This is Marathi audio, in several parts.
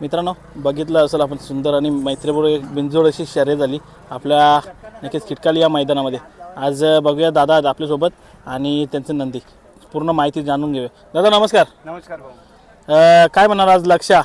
मित्रांनो बघितलं असेल आपण सुंदर आणि मैत्रीपूर्वक एक बिनजोड अशी शर्यत झाली. आपल्या नक्कीच किटकाली या मैदानामध्ये. आज बघूया दादा आहेत आपल्यासोबत आणि त्यांचे नंदी. पूर्ण माहिती जाणून घेऊया. दादा नमस्कार. नमस्कार भाऊ. काय म्हणणार आज लक्षा?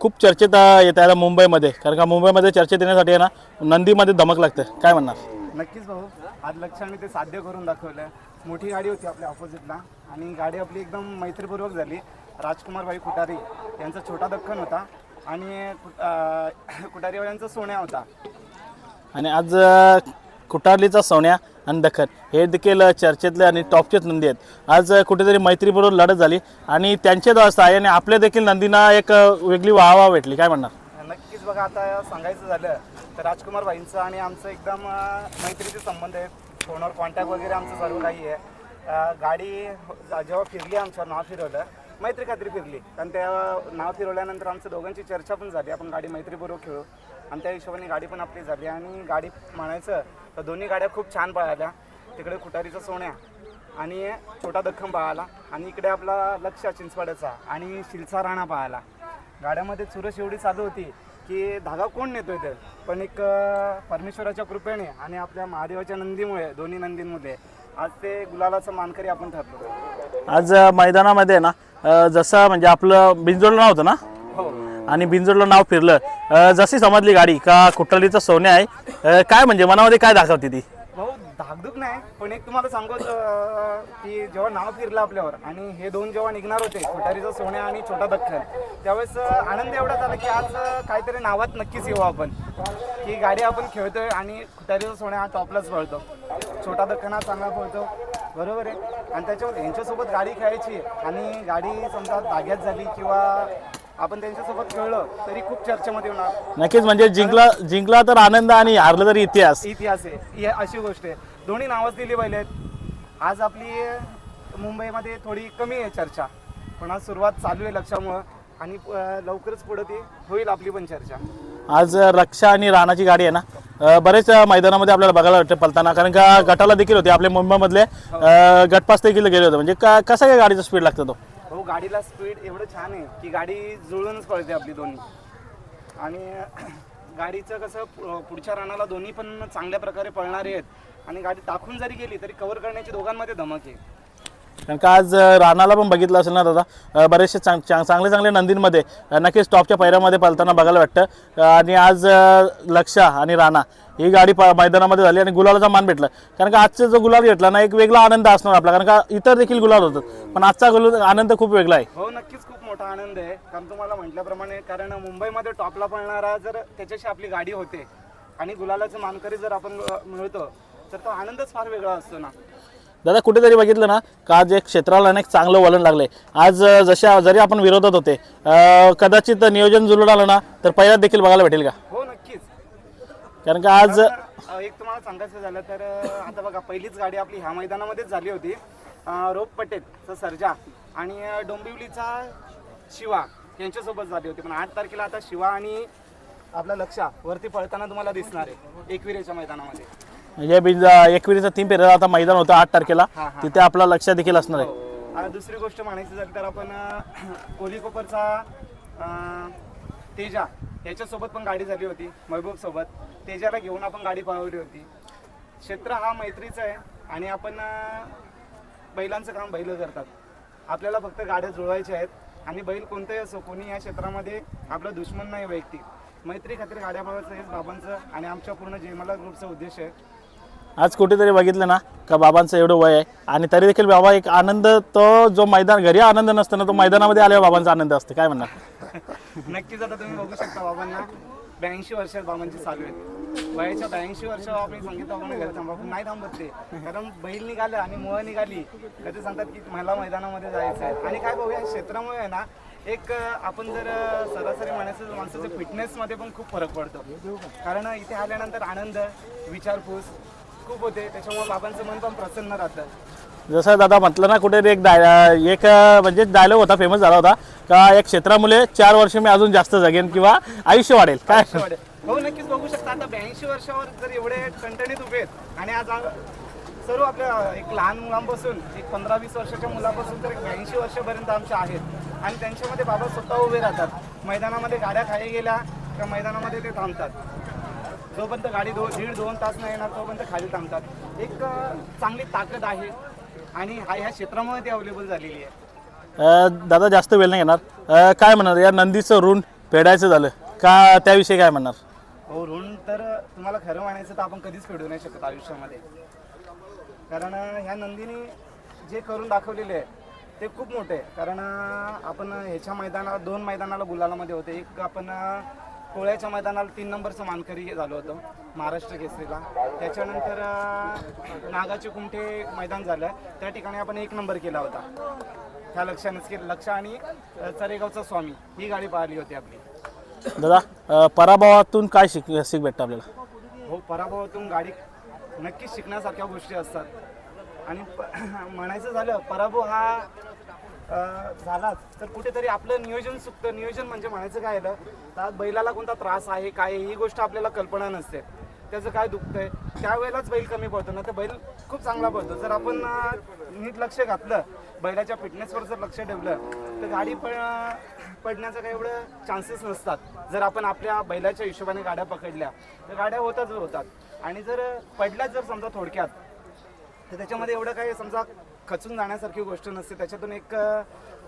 खूप चर्चेत येत आहे मुंबईमध्ये. कारण का मुंबईमध्ये चर्चेत येण्यासाठी ना नंदीमध्ये धमक लागतं. काय म्हणणार नक्कीच भाऊ. आज लक्षाने ते साध्य करून दाखवलं. मोठी गाडी होती आपल्या ऑपोजिटला आणि गाडी आपली एकदम मैत्रीपूर्वक झाली. राजकुमार भाई कुटारी यांचा छोटा दख्खन होता आणि कुटारीवाल्यांचा सोन्या होता. आणि आज कुटारलीचा सोन्या आणि दखन हे देखील चर्चेतले आणि टॉपचेच नंदी आहेत. आज कुठेतरी मैत्रीबरोबर लढत झाली आणि त्यांचे दोस्त आहे आणि आपल्या देखील नंदींना एक वेगळी वाहवा भेटली. काय म्हणणार? नक्कीच बघा आता सांगायचं झालं तर राजकुमार भाईंचं आणि आमचं एकदम मैत्रीचे संबंध आहेत. फोनवर कॉन्टॅक्ट वगैरे आमचं सर्व काही आहे. गाडी जेव्हा फिरली आमच्यावर नाव फिरवलं मैत्री खात्री फिरली. कारण त्या नाव फिरवल्यानंतर आमचं दोघांची चर्चा पण झाली. आपण गाडी मैत्रीपूर्वक खेळू. आणि त्या हिशोबाने गाडी पण आपली झाली. आणि गाडी म्हणायचं तर दोन्ही गाड्या खूप छान पळाल्या. तिकडे खुटारीचा सोन्या आणि छोटा दख्खम पळाला. आणि इकडे आपला लक्ष चिंचवाड्याचा आणि शिलसा राणा पळाला. गाड्यामध्ये चुरस एवढी चालू होती की धागा कोण नेतोय ते? पण एक परमेश्वराच्या कृपेने आणि आपल्या महादेवाच्या नंदीमुळे दोन्ही नंदींमध्ये आज ते गुलालाचं मानकरी आपण ठरलो. आज मैदानामध्ये ना जसं म्हणजे आपलं बिंजोडलं नाव होतं ना? हो. आणि बिंजोडलं नाव फिरलं. जशी समजली गाडी का कुटारलीचं सोन्या आहे काय म्हणजे मनामध्ये काय दाखवते ती? भाऊ धाकधूक नाही पण एक तुम्हाला सांगू की जेव्हा नाव फिरलं आपल्यावर आणि हे दोन जेव्हा निघणार होते कोठारीचा सोन्या आणि छोटा दख्खन त्यावेळेस आनंद एवढा झाला की आज काहीतरी नावात नक्कीच येऊ आपण. की गाडी आपण खेळतोय आणि खुटारीचा सोन्या हा टॉपलाच पळतो. छोटा दख्खन हा चांगला पळतो. बरोबर आहे. आणि त्याच्यावर यांच्यासोबत गाडी खेळायची आणि गाडी समजा धाग्यात झाली किंवा आपण त्यांच्यासोबत खेळलो तरी खूप चर्चेमध्ये होणार नक्कीच म्हणजे जिंकला जिंकला तर आनंद आणि हारलं तर इतिहास. इतिहास आहे. अशी गोष्ट आहे. दोन्ही नावच दिली आहेत. आज आपली मुंबईमध्ये थोडी कमी आहे चर्चा पण आज सुरुवात चालू आहे लक्षामुळं आणि लवकरच पुढं ती होईल आपली पण चर्चा. आज रक्षा आणि राणाची गाडी आहे ना? बरेच मैदानामध्ये आपल्याला बघायला वाटते पलताना कारण का गटाला देखील होते आपल्या मुंबईमधले अ, गटपास देखील गेले होते. म्हणजे का कसा काय गाडीचा स्पीड लागतो तो? हो गाडीला स्पीड एवढं छान आहे की गाडी जुळूनच पळते आपली दोन्ही. आणि गाडीचं कसं पु- पुढच्या रानाला दोन्ही पण चांगल्या प्रकारे पळणारे आहेत. आणि गाडी टाकून जरी गेली तरी कव्हर करण्याची दोघांमध्ये धमक आहे. कारण का आज राणाला पण बघितलं असेल ना दादा बरेचसे चांग चांग- चांगले चांगले नंदींमध्ये नक्कीच टॉपच्या पैऱ्यामध्ये पळताना बघायला वाटतं. आणि आज लक्षा आणि राणा ही गाडी प मैदानामध्ये झाली आणि गुलालाचा मान भेटला. कारण का आजचा जो गुलाल घेतला ना एक वेगळा आनंद असणार आपला. कारण का इतर देखील गुलाल होतात. पण आजचा गुलाल आनंद खूप वेगळा आहे. हो नक्कीच खूप मोठा आनंद आहे. कारण तुम्हाला म्हटल्याप्रमाणे कारण मुंबईमध्ये टॉपला पळणारा जर त्याच्याशी आपली गाडी होते आणि गुलालाचं मानकरी जर आपण मिळतो तर तो आनंदच फार वेगळा असतो ना. दादा कुठेतरी बघितलं ना का आज एक क्षेत्राला एक चांगलं वळण लागलंय आज जशा जरी आपण विरोधात होते कदाचित नियोजन जुळून आलं ना तर पहिल्यात देखील बघायला भेटेल का? हो नक्कीच. कारण का आज एक तुम्हाला सांगायचं झालं तर आता बघा पहिलीच गाडी आपली ह्या मैदानामध्येच झाली होती. रोप पटेलचा सर्जा आणि डोंबिवलीचा शिवा यांच्यासोबत झाली होती. पण आठ तारखेला आता शिवा आणि आपला लक्षा वरती पळताना तुम्हाला दिसणार आहे एकविरेच्या मैदानामध्ये. म्हणजे बिंज एकविरीचा तीन फेऱ्या आता मैदान होतं आठ तारखेला. हा, हा. तिथे आपला लक्ष देखील असणार आहे. आणि दुसरी गोष्ट म्हणायची झाली तर आपण अ, कोलीकोपरचा अ, तेजा याच्यासोबत पण गाडी झाली होती महबूब सोबत तेजाला घेऊन आपण गाडी पळवली होती. क्षेत्र हा मैत्रीचा आहे आणि आपण अ, बैलांचं काम बैल करतात. आपल्याला फक्त गाड्या जुळवायच्या आहेत आणि बैल कोणताही असो कोणी या क्षेत्रामध्ये आपला दुश्मन नाही वैयक्तिक. मैत्री खात्री गाड्या पळवायचं हेच बाबांचं आणि आमच्या पूर्ण जयमाला ग्रुपचा उद्देश आहे. आज कुठेतरी बघितलं ना का बाबांचं एवढं वय आहे. आणि तरी देखील बाबा एक आनंद तो जो मैदान घरी आनंद नसतो ना तो मैदानामध्ये आल्यावर बाबांचा आनंद असतो. काय म्हणणार? नक्कीच आता तुम्ही बघू शकता बाबांना. ब्याऐंशी वर्ष बाबांची चालू आहेत वयाच्या ब्याऐंशी वर्ष आपण सांगितलं आपण घरी थांबा. पण नाही थांबत ते. कारण बैल निघालं आणि मुळं निघाली कधी सांगतात की मला मैदानामध्ये जायचं आहे. आणि काय बघूया क्षेत्रामुळे आहे ना एक आपण जर सरासरी म्हणायचं माणसाच्या फिटनेसमध्ये पण खूप फरक पडतो. कारण इथे आल्यानंतर आनंद विचारपूस खूप होते. त्याच्यामुळे बाबांचं मन पण प्रसन्न राहतं. जसं दादा म्हटलं ना कुठे एक डाय एक म्हणजे डायलॉग होता फेमस झाला होता. का एक क्षेत्रामुळे चार वर्ष मी अजून जास्त जगेन किंवा आयुष्य वाढेल? काय? हो नक्कीच बघू शकता. आता ब्याऐंशी वर्षावर जर एवढे कंटणीत उभे आहेत आणि आज सर्व आपल्या एक लहान मुलांपासून एक पंधरा वीस वर्षाच्या मुलापासून तर एक ब्याऐंशी वर्षापर्यंत आमचे आहेत. आणि त्यांच्यामध्ये बाबा स्वतः उभे राहतात. मैदानामध्ये गाड्या खाली गेल्या का मैदानामध्ये ते थांबतात. जोपर्यंत गाडी दो दीड दोन तास नाही येणार तोपर्यंत खाली थांबतात. एक चांगली ताकद आहे आणि हा ह्या क्षेत्रामुळे ती अवेलेबल झालेली आहे. अ, दादा जास्त वेळ नाही घेणार अ, काय म्हणणार? या नंदीचं ऋण फेडायचं झालं. का त्याविषयी काय म्हणणार? हो ऋण तर तुम्हाला खरं म्हणायचं तर आपण कधीच फेडू नाही शकत आयुष्यामध्ये. कारण ह्या नंदीने जे करून दाखवलेले आहे ते खूप मोठे आहे. कारण आपण ह्याच्या मैदानात दोन मैदानाला गुलालामध्ये होते. एक आपण कोळ्याच्या मैदानाला तीन नंबरचं मानकरी झालो होतो महाराष्ट्र केसरीला. त्याच्यानंतर नागाचे कुमठे मैदान झालं. त्या ठिकाणी आपण एक नंबर केला होता. त्या लक्षानेच की लक्ष आणि चरेगावचा स्वामी ही गाडी पाहिली होती आपली. दादा अ, पराभवातून काय शिक शिक भेटतं आपल्याला? हो पराभवातून गाडी नक्कीच शिकण्यासारख्या गोष्टी असतात. आणि प- म्हणायचं झालं पराभव हा झालात तर कुठेतरी आपलं नियोजन चुकतं. नियोजन म्हणजे म्हणायचं काय आलं तर बैलाला कोणता त्रास आहे काय ही गोष्ट आपल्याला कल्पना नसते. त्याचं काय दुखतंय? त्यावेळेलाच बैल कमी पडतो. ना तर बैल खूप चांगला पडतो. जर आपण नीट लक्ष घातलं बैलाच्या फिटनेसवर जर लक्ष ठेवलं तर गाडी पण पडण्याचं काही एवढं चान्सेस नसतात. जर आपण आपल्या बैलाच्या हिशोबाने गाड्या पकडल्या तर गाड्या होताच होतात. आणि जर पडल्या जर समजा थोडक्यात तर त्याच्यामध्ये एवढं काही समजा खचून जाण्यासारखी गोष्ट नसते. त्याच्यातून एक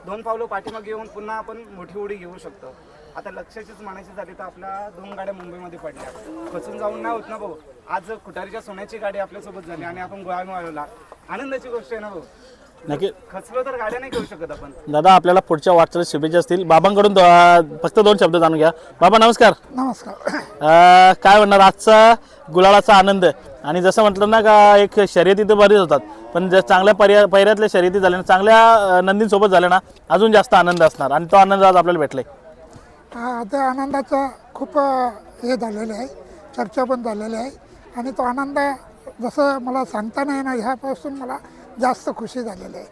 दोन पावलं पाठीमागे येऊन पुन्हा आपण मोठी उडी घेऊ शकतो. आता लक्षाचीच म्हणायची झाली तर आपल्या दोन गाड्या मुंबईमध्ये पडल्या. खचून जाऊन नाही होत ना भाऊ? आज कुठारीच्या सोन्याची गाडी आपल्यासोबत झाली आणि आपण गोळा मिळवला आनंदाची गोष्ट आहे ना भाऊ? नक्की. खचलो तर गाड्या नाही घेऊ शकत आपण. दादा आपल्याला पुढच्या वाटचालीत शुभेच्छा असतील. बाबांकडून दो- फक्त दोन शब्द जाणून घ्या. बाबा नमस्कार. नमस्कार. अ, काय म्हणणार आजचा गुलालाचा आनंद. आणि जसं म्हटलं ना का एक शर्यती तर बरीच होतात. पण जर चांगल्या पर्या पैऱ्यातल्या शर्यती झाल्या ना चांगल्या अ, नंदींसोबत झाल्या ना अजून जास्त आनंद असणार. आणि तो आनंद आज आपल्याला भेटलाय. हा, त्या आनंदाचा खूप अ, हे झालेलं आहे. चर्चा पण झालेली आहे. आणि तो आनंद जसं मला सांगता नाही येणार ह्यापासून मला जास्त खुशी झालेली आहे.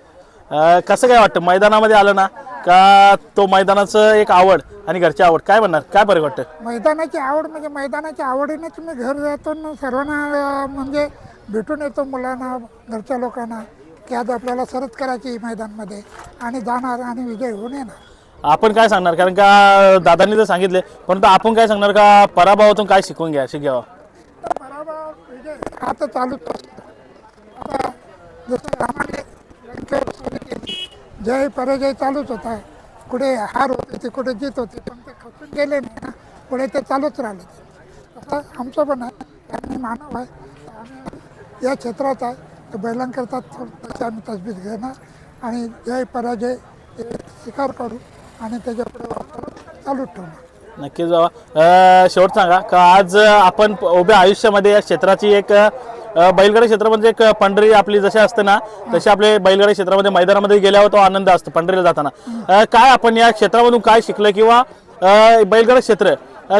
अ, कसं काय वाटतं? मैदानामध्ये आलं ना का तो मैदानाचं एक आवड आणि घरची आवड? काय म्हणणार? काय फरक वाटतं? मैदानाची आवड म्हणजे मैदानाच्या आवडीनेच मी घर जातो आणि सर्वांना अ, म्हणजे भेटून येतो मुलांना घरच्या लोकांना की आज आपल्याला सरत करायची मैदानमध्ये आणि जाणार आणि विजय होऊन येणार. आपण काय सांगणार? कारण का दादांनी तर सांगितले परंतु आपण काय सांगणार का पराभवातून काय शिकून घ्या तर पराभव विजय तर चालूच असतो आता जसं रामाने लंकेवर केली जय पराजय चालूच होता. कुठे हार होते ते कुठे जीत होते पण ते खचून गेले नाही ना पुढे ते चालूच राहिले तसं आमचं पण आहे आम्ही मानव आहे आम्ही या क्षेत्रात आहे. तर बैलांकरता थोडं तशी आम्ही तसबीत घेणार आणि जय पराजय स्वीकार करू आणि त्याच्यापुढे वापर चालूच ठेवणार. नक्कीच शेवट सांगा का आज आपण उभ्या आयुष्यामध्ये या क्षेत्राची एक बैलगाडी क्षेत्रामध्ये एक पंढरी आपली जशी असते ना तशी आपले बैलगाडी क्षेत्रामध्ये मैदानामध्ये गेल्यावर तो आनंद असतो पंढरीला जाताना. काय आपण या क्षेत्रामधून काय शिकलं किंवा अ, बैलगाडी क्षेत्र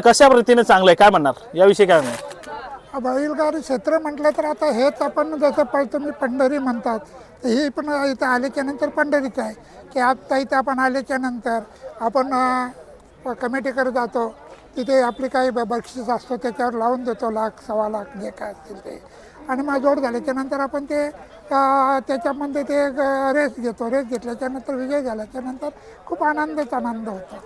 कशा पद्धतीने चांगलं आहे काय म्हणणार? याविषयी काय म्हणणार? बैलगाडी क्षेत्र म्हटलं तर आता हेच आपण जसं पण तुम्ही पंढरी म्हणतात. तर ही पण इथं आल्याच्यानंतर पंढरीच आहे. की आता इथं आपण आल्याच्यानंतर आपण कमिटीकडे जातो. तिथे आपली काही ब- बक्षीस असतो त्याच्यावर लावून देतो लाख सव्वा लाख जे काय असतील ते. आणि मग जोड झाल्याच्यानंतर आपण ते त्याच्यामध्ये ते रेस घेतो. रेस घेतल्याच्या विजय झाल्याच्यानंतर खूप आनंदच आनंद होतो.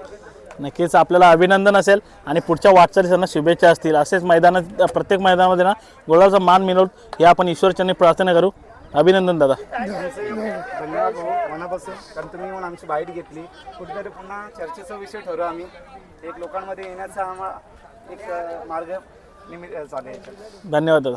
नक्कीच आपल्याला अभिनंदन असेल आणि पुढच्या वाटचालीसाठी शुभेच्छा असतील. असेच मैदानात प्रत्येक मैदानामध्ये ना गोळाचा मान मिळवून हे आपण ईश्वरचरणी प्रार्थना करू. अभिनंदन दादा. धन्यवाद भाऊ मनापासून कारण तुम्ही येऊन आमची बाईट घेतली कुठेतरी पुन्हा चर्चेचा विषय ठरवू आम्ही एक लोकांमध्ये येण्याचा आम्हा एक मार्ग निमित्त चालेल धन्यवाद दादा.